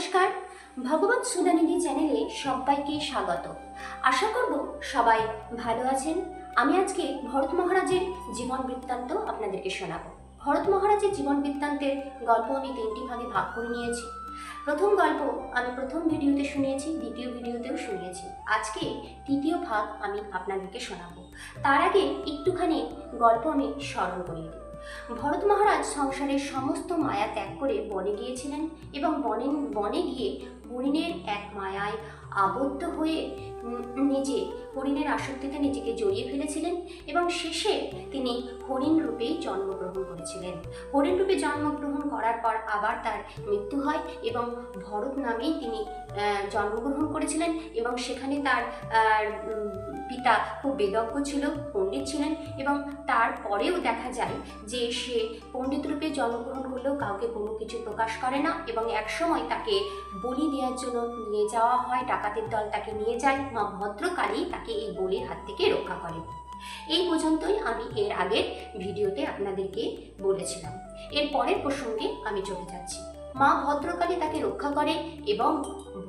নমস্কার। ভগবত সুদানিধি চ্যানেলে সবাইকে স্বাগত। আশা করব সবাই ভালো আছেন। আমি আজকে ভরত মহারাজের জীবন বৃত্তান্ত আপনাদেরকে শোনাবো। ভরত মহারাজের জীবন বৃত্তান্তের গল্প আমি তিনটি ভাগে ভাগ করে নিয়েছি। প্রথম গল্প আমি প্রথম ভিডিওতে শুনিয়েছি, দ্বিতীয় ভিডিওতেও শুনিয়েছি। আজকে তৃতীয় ভাগ আমি আপনাদেরকে শোনাবো। তার আগে একটুখানি গল্প আমি স্মরণ করিয়ে ভরত মহারাজ সংসারের সমস্ত মায়া ত্যাগ করে বনে গিয়েছিলেন এবং বনে বনে গিয়ে হরিণের এক মায়ায় আবদ্ধ হয়ে নিজে হরিণের আসক্তিতে নিজেকে জড়িয়ে ফেলেছিলেন এবং শেষে তিনি হরিণ রূপেই জন্মগ্রহণ করেছিলেন। হরিণ রূপে জন্মগ্রহণ করার পর আবার তার মৃত্যু হয় এবং ভরত নামেই তিনি জন্মগ্রহণ করেছিলেন এবং সেখানে তার পিতা খুব বেদজ্ঞ ছিল, পণ্ডিত ছিলেন এবং তারপরেও দেখা যায় যে সে পণ্ডিত রূপে জন্মগ্রহণ করলেও কাউকে কোনো কিছু প্রকাশ করে না এবং একসময় তাকে বলি দেওয়ার জন্য নিয়ে যাওয়া হয়, ডাকাতের দল তাকে নিয়ে যায়, মা ভদ্রকালী তাকে এই বলির হাত থেকে রক্ষা করে এই পর্যন্তই আমি এর আগের ভিডিওতে আপনাদেরকে বলেছিলাম। এর পরের প্রসঙ্গে আমি চলে যাচ্ছি। মা ভদ্রকালী তাকে রক্ষা করে এবং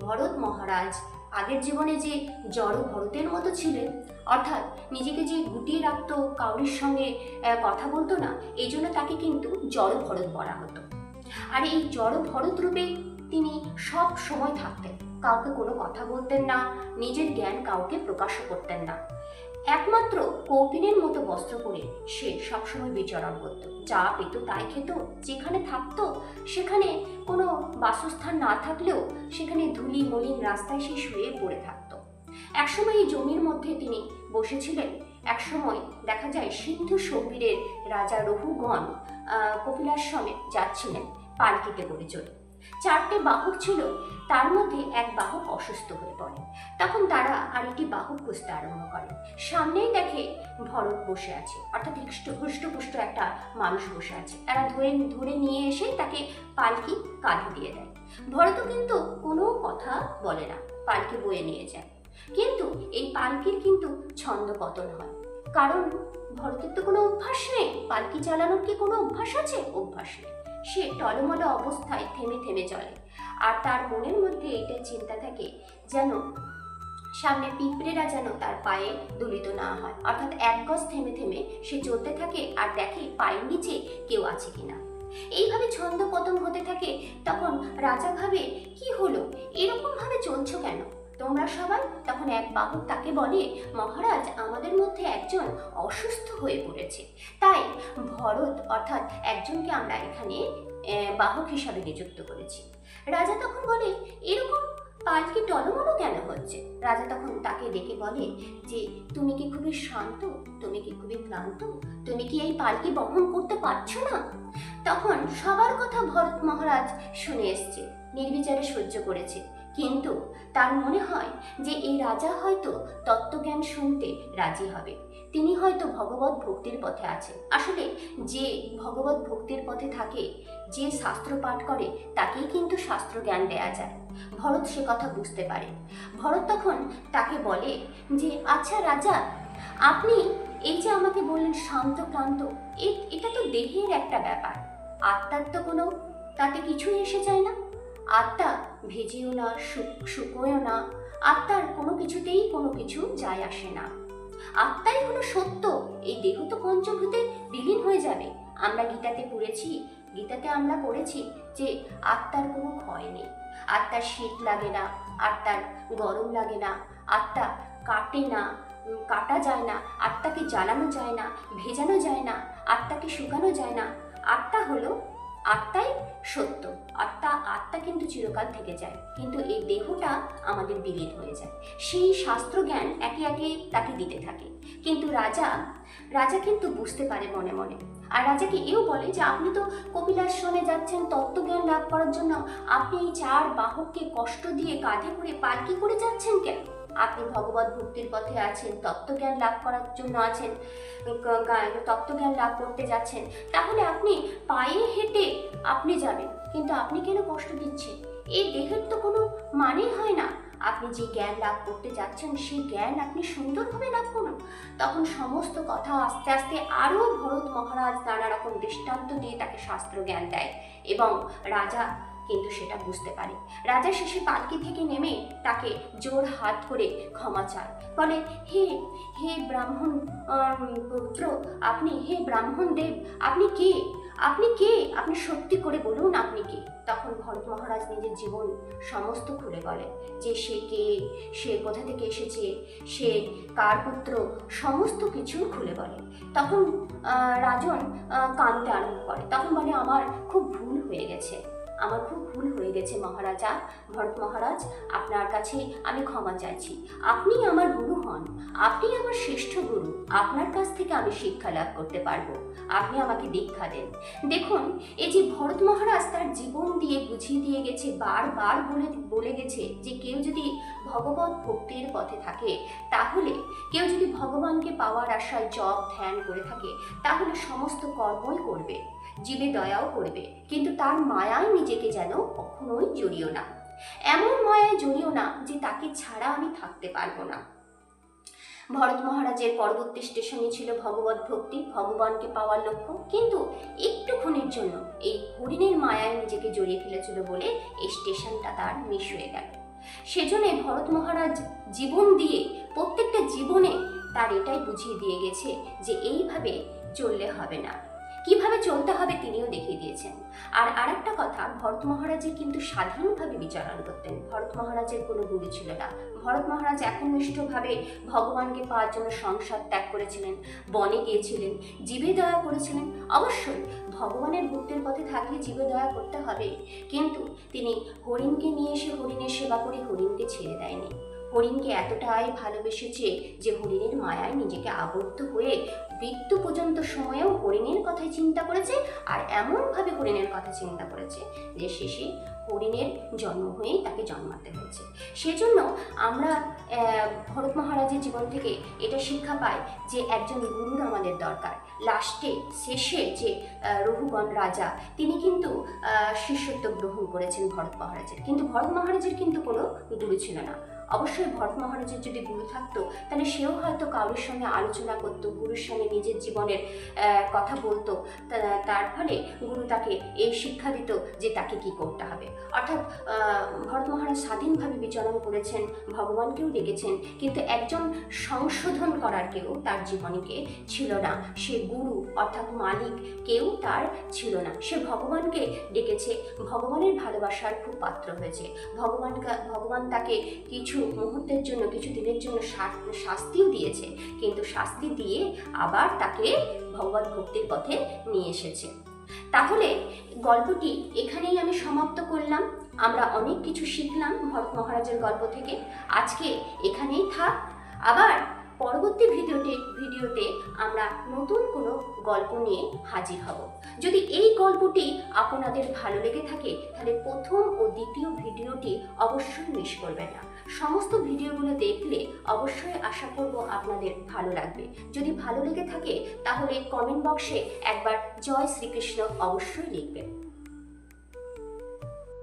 ভরত মহারাজ আগের জীবনে যে জড় ভরতের মতো ছিলেন, অর্থাৎ নিজেকে যে গুটিয়ে রাখতো, কাউরির সঙ্গে কথা বলতো না, এই জন্য তাকে কিন্তু জড় ভরত বলা হতো। আর এই জড় ভরত রূপে তিনি সব সময় থাকতেন, কাউকে কোনো কথা বলতেন না, নিজের জ্ঞান কাউকে প্রকাশ করতেন না। একমাত্র কৌপিনের মতো বস্ত্র পরে সে সবসময় বিচরণ করত। যা পেত, তাই খেত, যেখানে থাকতো সেখানে কোনো বাসস্থান না থাকলেও সেখানে ধুলি মলিন রাস্তায় সে শুয়ে পড়ে থাকতো। একসময় এই জমির মধ্যে তিনি বসেছিলেন। একসময় দেখা যায় সিন্ধু সৌবীরের রাজা রঘুগণ কপিলাশ্রমে যাচ্ছিলেন পালকিতে করে চলে। চারটে বাহক ছিল, তার মধ্যে এক বাহক অসুস্থ হয়ে পড়ে। তখন তারা আরেকটি বাহক খুঁজতে আরম্ভ করে। সামনেই দেখে ভরত বসে আছে, অর্থাৎ হৃষ্ট, হৃষ্টপুষ্ট একটা মানুষ বসে আছে। তারা ধরে ধরে নিয়ে এসে তাকে পালকি কাঁধে দিয়ে দেয়। ভরতও কিন্তু কোনো কথা বলে না, পালকি বয়ে নিয়ে যায়। কিন্তু এই পালকির কিন্তু ছন্দ পতন হয়। কারণ ভরতের তো কোনো অভ্যাস নেই, পালকি চালানোর কি কোনো অভ্যাস আছে? অভ্যাস নেই। সে টলমল অবস্থায় থেমে থেমে চলে। আর তার মনের মধ্যে এইটাই চিন্তা থাকে যেন সামনে পিঁপড়েরা যেন তার পায়ে দলিত না হয়। অর্থাৎ এক গজ থেমে থেমে সে চলতে থাকে আর দেখে পায়ের নিচে কেউ আছে কিনা। এইভাবে ছন্দ পতন হতে থাকে, তখন রাজা ভাবে, কি হলো? এরকম ভাবে চলছো কেন? তোমরা সবাই তখন এক বাহক তাকে বলে, মহারাজ, আমাদের মধ্যে একজন অসুস্থ হয়ে পড়েছে। তাই ভরত অর্থাৎ একজনকে আমরা এখানে বাহক হিসাবে নিযুক্ত করেছি। রাজা তখন বলে, এরকম পালকি টলমলো কেন হচ্ছে? রাজা তখন তাকে ডেকে বলে, যে তুমি কি খুবই শান্ত? তুমি কি খুবই ক্লান্ত? তুমি কি এই পালকি বহন করতে পারছ না? তখন সবার কথা ভরত মহারাজ শুনে এসছে, নির্বিচারে সহ্য করেছে। কিন্তু তার মনে হয় যে এই রাজা হয়তো তত্ত্বজ্ঞান শুনতে রাজি হবে। তিনি হয়তো ভগবত ভক্তির পথে আছে আসলে যে ভগবত ভক্তির পথে থাকে, যে শাস্ত্র পাঠ করে, তাকেই কিন্তু শাস্ত্র জ্ঞান দেয়া যায়। ভরত সে কথা বুঝতে পারে। ভরত তখন তাকে বলে যে আচ্ছা রাজা, আপনি এই যে আমাকে বললেন শান্ত ক্লান্ত এটা তো দেহের একটা ব্যাপার। আত্মার তো কোনো তাতে কিছুই এসে যায় না। আত্মা ভেজেও না শুকোয়ও না। আত্মার কোনো কিছুতেই কোনো কিছু যায় আসে না। আত্মাই হলো সত্য। এই দেহ তো পঞ্চভূতে বিলীন হয়ে যাবে। আমরা গীতাতে পড়েছি, গীতাতে আমরা পড়েছি যে আত্মার কোনো ক্ষয় নেই। আত্মার শীত লাগে না, আত্মার গরম লাগে না, আত্মা কাটে না কাটা যায় না, আত্মাকে জ্বালানো যায় না, ভেজানো যায় না, আত্মাকে শুকানো যায় না। আত্মা হলো, আত্মাই সত্য। আত্মা আত্মা কিন্তু চিরকাল থেকে যায়, কিন্তু এই দেহটা আমাদের বিলীন হয়ে যায়। সেই শাস্ত্র জ্ঞান একে একে তাকে দিতে থাকে। কিন্তু রাজা রাজা কিন্তু বুঝতে পারে মনে মনে। আর রাজাকে এও বলে যে, আপনি তো কপিলাশ্রমে যাচ্ছেন, তত্ত্বজ্ঞান লাভ করার জন্য। আপনি এই চার বাহককে কষ্ট দিয়ে কাঁধে করে পালকি করে যাচ্ছেন কেন? আপনি ভগবত ভক্তির পথে আছেন, তত্ত্বজ্ঞান লাভ করার জন্য আছেন তত্ত্বজ্ঞান লাভ করতে যাচ্ছেন, তাহলে আপনি পায়ে হেঁটে আপনি যাবেন, কিন্তু আপনি কেন কষ্ট দিচ্ছেন? এই দেহের তো কোনো মানেই হয় না। আপনি যে জ্ঞান লাভ করতে যাচ্ছেন, সেই জ্ঞান আপনি সুন্দরভাবে লাভ করুন। তখন সমস্ত কথা আস্তে আস্তে আরও ভরত মহারাজ নানা রকম দৃষ্টান্ত দিয়ে তাকে শাস্ত্র জ্ঞান দেয় এবং রাজা কিন্তু সেটা বুঝতে পারে। রাজা শেষে পালকি থেকে নেমে তাকে জোর হাত করে ক্ষমা চায়। বলে, হে হে ব্রাহ্মণ পুত্র, আপনি, হে ব্রাহ্মণ দেব, আপনি কে? আপনি কে? আপনি সত্যি করে বলুন আপনি কে? তখন ভরত মহারাজ নিজের জীবন সমস্ত খুলে বলে, যে সে কে? সে কোথা থেকে এসেছে? সে কার পুত্র? সমস্ত কিছু খুলে বলে। তখন রাজন কাঁদতে আরম্ভ করে। তখন বলে, আমার খুব ভুল হয়ে গেছে। আমার খুব ভুল হয়ে গেছে মহারাজা। ভরত মহারাজ, আপনার কাছে আমি ক্ষমা চাইছি। আপনি আমার গুরু হন। আপনি আমার শ্রেষ্ঠ গুরু। আপনার কাছ থেকে আমি শিক্ষা লাভ করতে পারব। আপনি আমাকে দীক্ষা দেন। দেখুন, এই যে ভরত মহারাজ তার জীবন দিয়ে বুঝিয়ে দিয়ে গেছে, বারবার বলে বলে গেছে যে কেউ যদি ভগবত ভক্তির পথে থাকে, তাহলে কেউ যদি ভগবানকে পাওয়ার আশায় জপ ধ্যান করে থাকে, তাহলে সমস্ত কর্মই করবে। জীবে দয়াও করবে। কিন্তু তার মায়ায় নিজেকে যেন কখনোই জড়িও না। এমন মায়ায় জড়িও না যে তাকে ছাড়া আমি থাকতে পারব না। ভরত মহারাজের পরবর্তী স্টেশনে ছিল ভগবত ভক্তি, ভগবানকে পাওয়ার লক্ষ্য। কিন্তু একটুক্ষণের জন্য এই হরিণের মায়ায় নিজেকে জড়িয়ে ফেলেছিল বলে এই স্টেশনটা তার মিস হয়ে গেল। সেজন্য ভরত মহারাজ জীবন দিয়ে, প্রত্যেকটা জীবনে তার এটাই বুঝিয়ে দিয়ে গেছে যে এইভাবে চললে হবে না। কীভাবে চলতে হবে তিনিও দেখিয়ে দিয়েছেন। আর আরেকটা কথা, ভরত মহারাজের কিন্তু স্বাধীনভাবে বিচরণ করতেন। ভরত মহারাজের কোনো গুরু ছিল না। ভরত মহারাজ একনিষ্ঠভাবে ভগবানকে পাওয়ার জন্য সংসার ত্যাগ করেছিলেন, বনে গিয়েছিলেন, জীবে দয়া করেছিলেন। অবশ্যই ভগবানের ভক্তের পথে থাকলে জীবে দয়া করতে হবে। কিন্তু তিনি হরিণকে নিয়ে এসে হরিণের সেবা করে হরিণকে ছেড়ে দেয়নি। হরিণকে এতটাই ভালোবেসেছে যে হরিণের মায়ায় নিজেকে আবদ্ধ হয়ে মৃত্যু পর্যন্ত সময়েও হরিণের কথাই চিন্তা করেছে আর এমনভাবে হরিণের কথা চিন্তা করেছে যে শেষে হরিণের জন্ম হয়েই তাকে জন্মাতে হয়েছে। সেজন্য আমরা ভরত মহারাজের জীবন থেকে এটা শিক্ষা পাই যে একজন গুরুর আমাদের দরকার। লাস্টে শেষে যে রঘুগণ রাজা, তিনি কিন্তু শিষ্যত্ব গ্রহণ করেছেন ভরত মহারাজের। কিন্তু ভরত মহারাজের কিন্তু কোনো গুরু ছিল না। অবশ্যই ভরত মহারাজের যদি গুরু থাকতো, তাহলে সেও হয়তো কারোর সঙ্গে আলোচনা করতো, গুরুর সঙ্গে নিজের জীবনের কথা বলতো। তার ফলে গুরু তাকে এই শিক্ষা দিত যে তাকে কি করতে হবে। অর্থাৎ ভরত মহারাজ স্বাধীনভাবে বিচরণ করেছেন, ভগবানকেও ডেকেছেন, কিন্তু একজন সংশোধন করার কেউ তার জীবনীকে ছিল না। সে গুরু অর্থাৎ মালিক কেউ তার ছিল না। সে ভগবানকে ডেকেছে, ভগবানের ভালোবাসার খুব পাত্র হয়েছে। ভগবান ভগবান তাকে কিছু মুহূর্তের জন্য কিছু দিনের জন্য শাস্তিও দিয়েছে। কিন্তু শাস্তি দিয়ে আবার তাকে ভগবত ভক্তির পথে নিয়ে এসেছে। তাহলে গল্পটি এখানেই আমি সমাপ্ত করলাম। আমরা অনেক কিছু শিখলাম ভরত মহারাজের গল্প থেকে। আজকে এখানেই থাক। আবার পরবর্তী ভিডিওতে ভিডিওতে আমরা নতুন কোনো গল্প নিয়ে হাজির হব। যদি এই গল্পটি আপনাদের ভালো লেগে থাকে, তাহলে প্রথম ও দ্বিতীয় ভিডিওটি অবশ্যই মিস করবেন না। সমস্ত ভিডিওগুলো দেখলে অবশ্যই আশা করব আপনাদের ভালো লাগবে। যদি ভালো লেগে থাকে, তাহলে কমেন্ট বক্সে একবার জয় শ্রীকৃষ্ণ অবশ্যই লিখবেন।